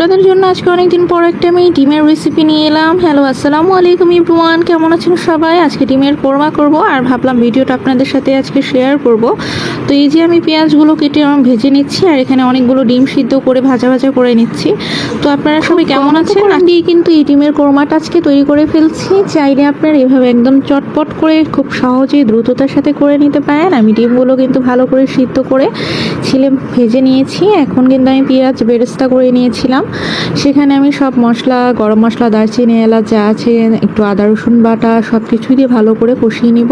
আপনাদের জন্য আজকে অনেকদিন পর একটা আমি ডিমের রেসিপি নিয়ে এলাম। হ্যালো আসসালামু আলাইকুম ইব্রুয়ান কেমন আছেন সবাই? আজকে ডিমের কোরমা করব আর ভাবলাম ভিডিওটা আপনাদের সাথে আজকে শেয়ার করব। তো এই যে আমি পেঁয়াজগুলো কেটে আমি ভেজে নিচ্ছি আর এখানে অনেকগুলো ডিম সিদ্ধ করে ভাজা ভাজা করে নিচ্ছি। তো আপনারা সবাই কেমন আছেন? দিয়ে কিন্তু এই ডিমের কোরমাটা আজকে তৈরি করে ফেলছি। চাইলে আপনারা এভাবে একদম চটপট করে খুব সহজেই দ্রুততার সাথে করে নিতে পারেন। আমি ডিমগুলো কিন্তু ভালো করে সিদ্ধ করে ছিলে ভেজে নিয়েছি। এখন কিন্তু আমি পেঁয়াজ বেরেস্তা করে নিয়েছিলাম। সেখানে আমি সব মশলা গরম মশলা দারচিনি এলাচ যা আছে একটু আদা রসুন বাটা সব কিছুই দিয়ে ভালো করে কষিয়ে নিব।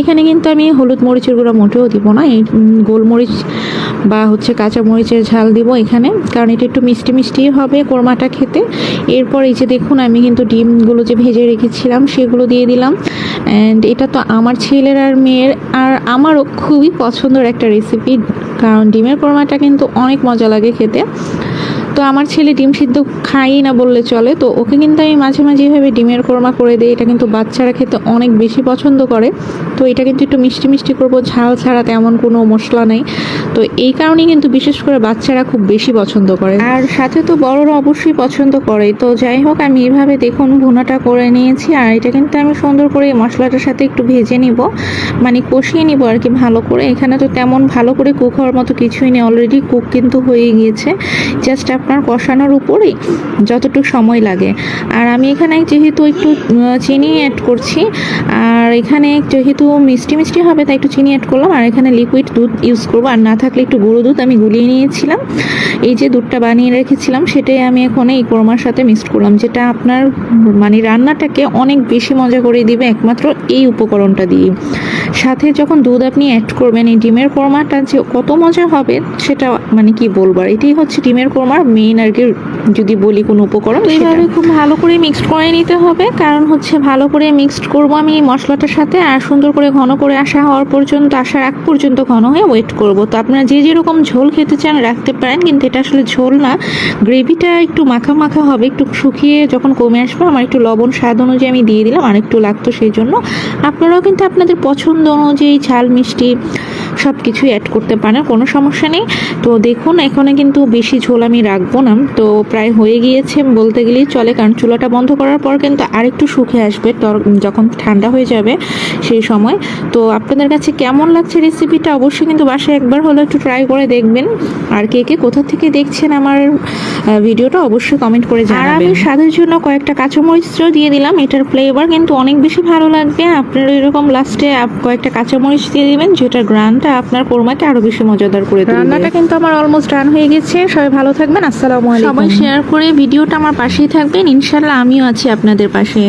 এখানে কিন্তু আমি হলুদ মরিচের গুঁড়া মোটেও দিব না। এই গোলমরিচ বা হচ্ছে কাঁচা মরিচের ঝাল দিব এখানে, কারণ এটা একটু মিষ্টি মিষ্টি হবে কোরমাটা খেতে। এরপর এই যে দেখুন, আমি কিন্তু ডিমগুলো যে ভেজে রেখেছিলাম, সেগুলো দিয়ে দিলাম। অ্যান্ড এটা তো আমার ছেলের আর মেয়ের, আর আমারও খুবই পছন্দের একটা রেসিপি কারণ ডিমের কোরমাটা কিন্তু অনেক মজা লাগে খেতে। তো আমার ছেলে ডিম সিদ্ধ খাই না বললে চলে, তো ওকে কিন্তু আমি মাঝে মাঝে এভাবে ডিমের কোরমা করে দিই, এটা কিন্তু বাচ্চারা খেতে অনেক বেশি পছন্দ করে। তো এটা কিন্তু একটু মিষ্টি মিষ্টি করব, ঝাল ছাড়া তেমন কোনো মশলা নেই। তো এই কারণেই কিন্তু বিশেষ করে বাচ্চারা খুব বেশি পছন্দ করে। আর সাথে তো বড়রা অবশ্যই পছন্দ করে। তো যাই হোক, আমি এইভাবে দেখুন ভুনাটা করে নিয়েছি আর এটা কিন্তু আমি সুন্দর করে মশলাটার সাথে একটু ভেজে নিব। মানে কষিয়ে নিব আর কি ভালো করে। এখানে তো তেমন ভালো করে কুক হওয়ার মতো কিছুই নেই। অলরেডি কুক কিন্তু হয়ে গিয়েছে। জাস্ট আপনার কষানোর উপরেই যতটুকু সময় লাগে। আর আমি এখানে যেহেতু একটু চিনি অ্যাড করছি, আর এখানে যেহেতু মিষ্টি মিষ্টি হবে, তাই একটু চিনি অ্যাড করলাম। আর এখানে লিকুইড দুধ ইউজ করব। আর না থাকলে একটু গুঁড়ো দুধ আমি গুলিয়ে নিয়েছিলাম। এই যে দুধটা বানিয়ে রেখেছিলাম, সেটাই আমি এখন এই কোরমার সাথে মিক্সড করলাম, যেটা আপনার মানে রান্নাটাকে অনেক বেশি মজা করে দিবে একমাত্র এই উপকরণটা দিয়ে। সাথে যখন দুধ আপনি অ্যাড করবেন, এই ডিমের কোরমাটা যে কত মজা হবে, সেটা মানে কি বলবার এটাই হচ্ছে ডিমের কোরমার মেইন আর কি যদি বলি কোনো উপকরণ এইভাবে খুব ভালো করে মিক্সড করে নিতে হবে। কারণ হচ্ছে ভালো করে মিক্সড করব আমি মশলাটার সাথে আর সুন্দর করে ঘন করে আসা হওয়ার পর্যন্ত আসার আগ পর্যন্ত ঘন হয়ে ওয়েট করব। তো আপনারা যে যেরকম ঝোল খেতে চান রাখতে পারেন কিন্তু এটা আসলে ঝোল না। গ্রেভিটা একটু মাখা মাখা হবে একটু শুকিয়ে যখন কমে আসবে আমার একটু লবণ স্বাদ অনুযায়ী আমি দিয়ে দিলাম আর একটু লাগতো সেই জন্য আপনারাও কিন্তু আপনাদের পছন্দ অনুযায়ী ঝাল মিষ্টি সব কিছুই অ্যাড করতে পারেন কোনো সমস্যা নেই। তো দেখুন এখানে কিন্তু বেশি ঝোল আমি রাখব না। তো প্রায় হয়ে গিয়েছে বলতে গেলেই চলে কারণ চুলাটা বন্ধ করার পর কিন্তু আরেকটু শুকে আসবে তর- যখন ঠান্ডা হয়ে যাবে সেই সময়। তো আপনাদের কাছে কেমন লাগছে রেসিপিটা অবশ্যই কিন্তু বাসায় একবার হলো একটু ট্রাই করে দেখবেন। আর কে কে কোথা থেকে দেখছেন আমার ভিডিওটা অবশ্যই কমেন্ট করে জানাবেন আর আমি স্বাদের জন্য কয়েকটা কাঁচামরিচও দিয়ে দিলাম এটার ফ্লেভার কিন্তু অনেক বেশি ভালো লাগবে। আপনারা এরকম লাস্টে কয়েকটা কাঁচামরিচ দিয়ে দিবেন যেটা গ্রানটা আপনার কোরমাকে আরও বেশি মজাদার করে দেবে। রান্নাটা কিন্তু আমার অলমোস্ট রান হয়ে গেছে। সবাই ভালো থাকবেন আসসালামু আলাইকুম। শেয়ার করে ভিডিওটা আমার পাশেই থাকবেন। ইনশাল্লাহ আমিও আছি আপনাদের পাশে।